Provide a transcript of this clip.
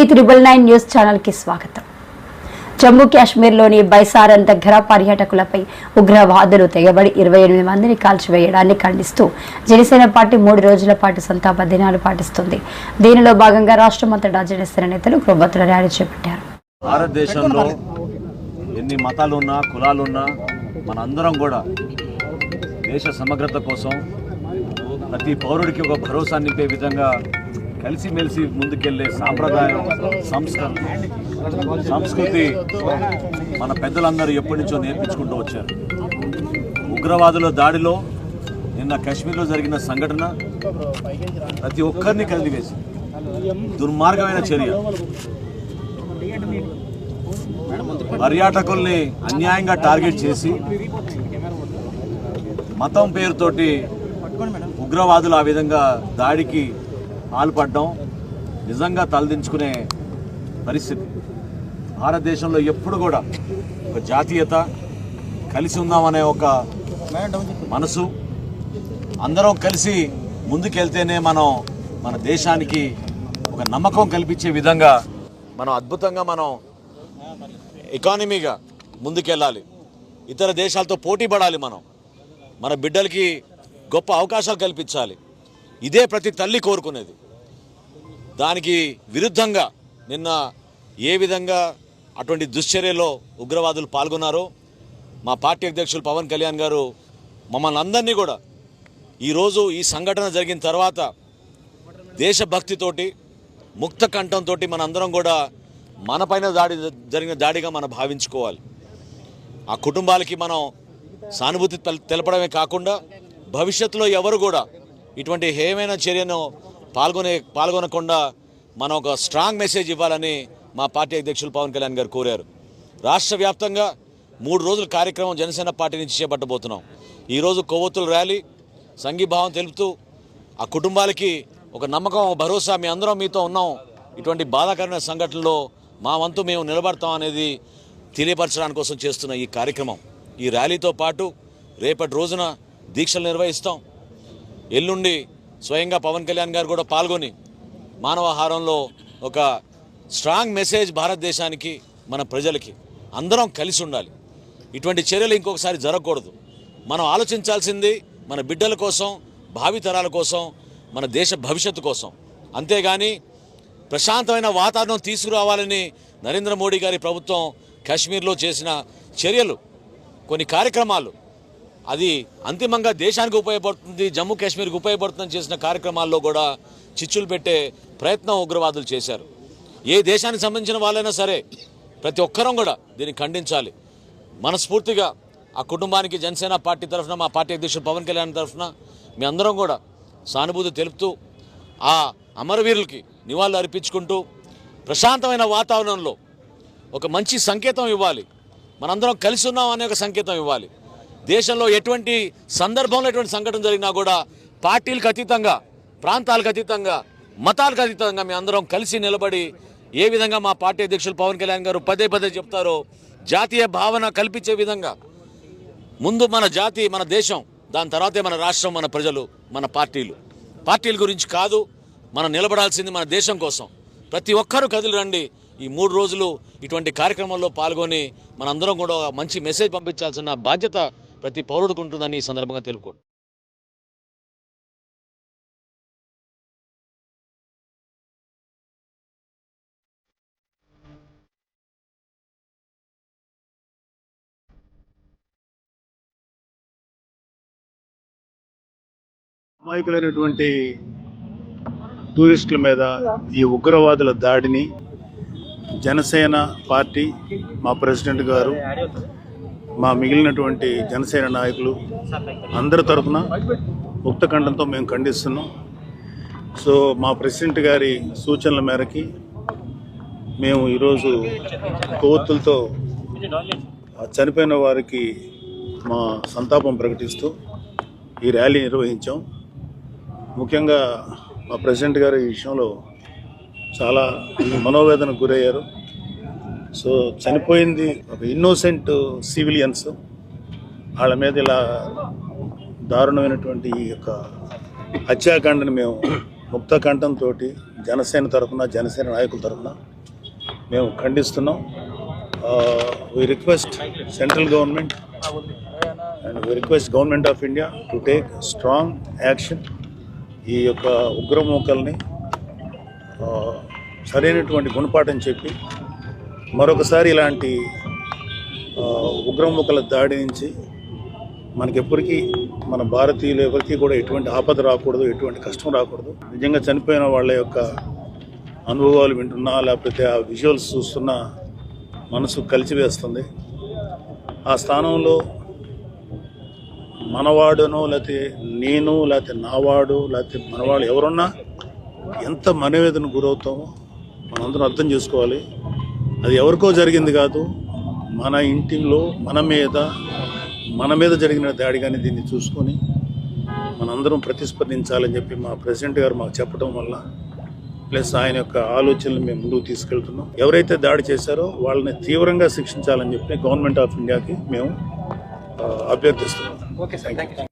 ఈ triple nine news ఛానల్కి స్వాగతం. జమ్మూ కాశ్మీర్లోని బైసారన్ దగ్గర పర్యాటకులపై ఉగ్రవాదులు తెగబడి ఇరవై ఎనిమిది మందిని కాల్చివేయడాన్ని ఖండిస్తూ జనసేన పార్టీ మూడు రోజుల పాటు సంతాప దినాలు పాటిస్తుంది. దీనిలో భాగంగా రాష్ట్రమంతటా జనసేన నేతలు కొవ్వొత్తుల ర్యాలీ చేపట్టారు. భారతదేశంలో ఎన్ని మతాలు ఉన్నా కులాలు ఉన్నా మనందరం కూడా దేశ సమగ్రత కోసం ప్రతి పౌరుడికి ఒక భరోసా నింపే విధంగా కలిసిమెలిసి ముందుకెళ్ళే సాంప్రదాయం సంస్కృతి. సంస్కృతి మన పెద్దలందరూ ఎప్పటి నుంచో నేర్పించుకుంటూ వచ్చారు. ఉగ్రవాదుల దాడిలో నిన్న కాశ్మీర్లో జరిగిన సంఘటన ప్రతి ఒక్కరిని కదిలివేసి దుర్మార్గమైన చర్య. పర్యాటకుల్ని అన్యాయంగా టార్గెట్ చేసి మతం పేరుతోటి ఉగ్రవాదులు ఆ విధంగా దాడికి పాల్పడడం నిజంగా తలదించుకునే పరిస్థితి. భారతదేశంలో ఎప్పుడు కూడా ఒక జాతీయత కలిసి ఉందామనే ఒక మనసు. అందరం కలిసి ముందుకెళ్తేనే మనం మన దేశానికి ఒక నమ్మకం కల్పించే విధంగా మనం అద్భుతంగా మనం ఎకానమీగా ముందుకెళ్ళాలి. ఇతర దేశాలతో పోటీ పడాలి మనం. మన బిడ్డలకి గొప్ప అవకాశాలు కల్పించాలి. ఇదే ప్రతి తల్లి కోరుకునేది. దానికి విరుద్ధంగా నిన్న ఏ విధంగా అటువంటి దుశ్చర్యలో ఉగ్రవాదులు పాల్గొన్నారో మా పార్టీ అధ్యక్షులు పవన్ కళ్యాణ్ గారు మమ్మల్ని అందరినీ కూడా ఈరోజు ఈ సంఘటన జరిగిన తర్వాత దేశభక్తితోటి ముక్త కంఠంతో మనందరం కూడా మనపైన దాడి జరిగిన దాడిగా మనం భావించుకోవాలి. ఆ కుటుంబాలకి మనం సానుభూతి తెలపడమే కాకుండా భవిష్యత్తులో ఎవరు కూడా ఇటువంటి హేమైన చర్యను పాల్గొనే పాల్గొనకుండా మనం ఒక స్ట్రాంగ్ మెసేజ్ ఇవ్వాలని మా పార్టీ అధ్యక్షులు పవన్ కళ్యాణ్ గారు కోరారు. రాష్ట్ర వ్యాప్తంగా మూడు రోజుల కార్యక్రమం జనసేన పార్టీ నుంచి చేపట్టబోతున్నాం. ఈరోజు కొవ్వొత్తుల ర్యాలీ సంఘీభావం తెలుపుతూ ఆ కుటుంబాలకి ఒక నమ్మకం భరోసా మీ అందరం మీతో ఉన్నాం. ఇటువంటి బాధాకరమైన సంఘటనలో మా వంతు మేము నిలబడతాం అనేది తెలియపరచడానికి కోసం చేస్తున్న ఈ కార్యక్రమం. ఈ ర్యాలీతో పాటు రేపటి రోజున దీక్షలు నిర్వహిస్తాం. ఎల్లుండి స్వయంగా పవన్ కళ్యాణ్ గారు కూడా పాల్గొని మానవహారంలో ఒక స్ట్రాంగ్ మెసేజ్ భారతదేశానికి మన ప్రజలకి అందరం కలిసి ఉండాలి. ఇటువంటి చర్యలు ఇంకొకసారి జరగకూడదు. మనం ఆలోచించాల్సింది మన బిడ్డల కోసం భావితరాల కోసం మన దేశ భవిష్యత్తు కోసం. అంతేగాని ప్రశాంతమైన వాతావరణం తీసుకురావాలని నరేంద్ర మోడీ గారి ప్రభుత్వం కాశ్మీర్లో చేసిన చర్యలు కొన్ని కార్యక్రమాలు అది అంతిమంగా దేశానికి ఉపయోగపడుతుంది జమ్మూ కాశ్మీర్కి ఉపయోగపడుతుందని చేసిన కార్యక్రమాల్లో కూడా చిచ్చులు పెట్టే ప్రయత్నం ఉగ్రవాదులు చేశారు. ఏ దేశానికి సంబంధించిన వాళ్ళైనా సరే ప్రతి ఒక్కరం కూడా దీన్ని ఖండించాలి. మనస్ఫూర్తిగా ఆ కుటుంబానికి జనసేన పార్టీ తరఫున మా పార్టీ అధ్యక్షుడు పవన్ కళ్యాణ్ తరఫున మీ అందరం కూడా సానుభూతి తెలుపుతూ ఆ అమరవీరులకి నివాళులు అర్పించుకుంటూ ప్రశాంతమైన వాతావరణంలో ఒక మంచి సంకేతం ఇవ్వాలి. మనందరం కలిసి ఉన్నాం అనే ఒక సంకేతం ఇవ్వాలి. దేశంలో ఎటువంటి సందర్భంలో ఎటువంటి సంఘటన జరిగినా కూడా పార్టీలకు అతీతంగా ప్రాంతాలకు అతీతంగా మతాలకు అతీతంగా మేము అందరం కలిసి నిలబడి ఏ విధంగా మా పార్టీ అధ్యక్షులు పవన్ కళ్యాణ్ గారు పదే పదే చెప్తారో జాతీయ భావన కల్పించే విధంగా ముందు మన జాతి మన దేశం దాని తర్వాతే మన రాష్ట్రం మన ప్రజలు మన పార్టీలు. పార్టీల గురించి కాదు మనం నిలబడాల్సింది మన దేశం కోసం. ప్రతి ఒక్కరూ కదిలి రండి. ఈ మూడు రోజులు ఇటువంటి కార్యక్రమాల్లో పాల్గొని మనందరం కూడా మంచి మెసేజ్ పంపించాల్సిన బాధ్యత ప్రతి పౌరుడికి ఉంటుందని ఈ సందర్భంగా తెలుపుకోండి. అమాయకులైనటువంటి టూరిస్టుల మీద ఈ ఉగ్రవాదుల దాడిని జనసేన పార్టీ మా ప్రెసిడెంట్ గారు మా మిగిలినటువంటి జనసేన నాయకులు అందరి తరఫున ముక్తఖండంతో మేము ఖండిస్తున్నాం. సో మా ప్రెసిడెంట్ గారి సూచనల మేరకి మేము ఈరోజు కొవ్వొత్తులతో చనిపోయిన వారికి మా సంతాపం ప్రకటిస్తూ ఈ ర్యాలీ నిర్వహించాం. ముఖ్యంగా మా ప్రెసిడెంట్ గారు ఈ విషయంలో చాలా మనోవేదనకు గురయ్యారు. సో చనిపోయింది ఒక ఇన్నోసెంట్ సివిలియన్స్ వాళ్ళ మీద ఇలా దారుణమైనటువంటి ఈ యొక్క హత్యాకాండని మేము ముక్తకంఠంతో జనసేన తరఫున జనసేన నాయకుల తరఫున మేము ఖండిస్తున్నాం. We request central government and we request government of India to take strong action ఈ యొక్క ఉగ్రమూకల్ని సరైనటువంటి గుణపాఠం చెప్పి మరొకసారి ఇలాంటి ఉగ్రముఖల దాడి నుంచి మనకి ఎప్పటికీ మన భారతీయులు ఎవరికి కూడా ఎటువంటి ఆపద రాకూడదు ఎటువంటి కష్టం రాకూడదు. నిజంగా చనిపోయిన వాళ్ళ యొక్క అనుభవాలు వింటున్నా లేకపోతే ఆ విజువల్స్ చూస్తున్నా మనసు కలిచివేస్తుంది ఆ స్థానంలో మనవాడును లేకపోతే నేను లేకపోతే నావాడు లేకపోతే మనవాడు ఎవరున్నా ఎంత మనవేదన గురవుతామో మనందరం అర్థం చేసుకోవాలి. అది ఎవరికో జరిగింది కాదు. మన ఇంటిలో మన మీద మన మీద జరిగిన దాడి కానీ దీన్ని చూసుకొని మనందరం ప్రతిస్పందించాలని చెప్పి మా ప్రెసిడెంట్ గారు మాకు చెప్పడం వల్ల ప్లస్ ఆయన యొక్క ఆలోచనలు మేము ముందుకు తీసుకెళ్తున్నాం. ఎవరైతే దాడి చేశారో వాళ్ళని తీవ్రంగా శిక్షించాలని చెప్పి గవర్నమెంట్ ఆఫ్ ఇండియాకి మేము అభ్యర్థిస్తున్నాం.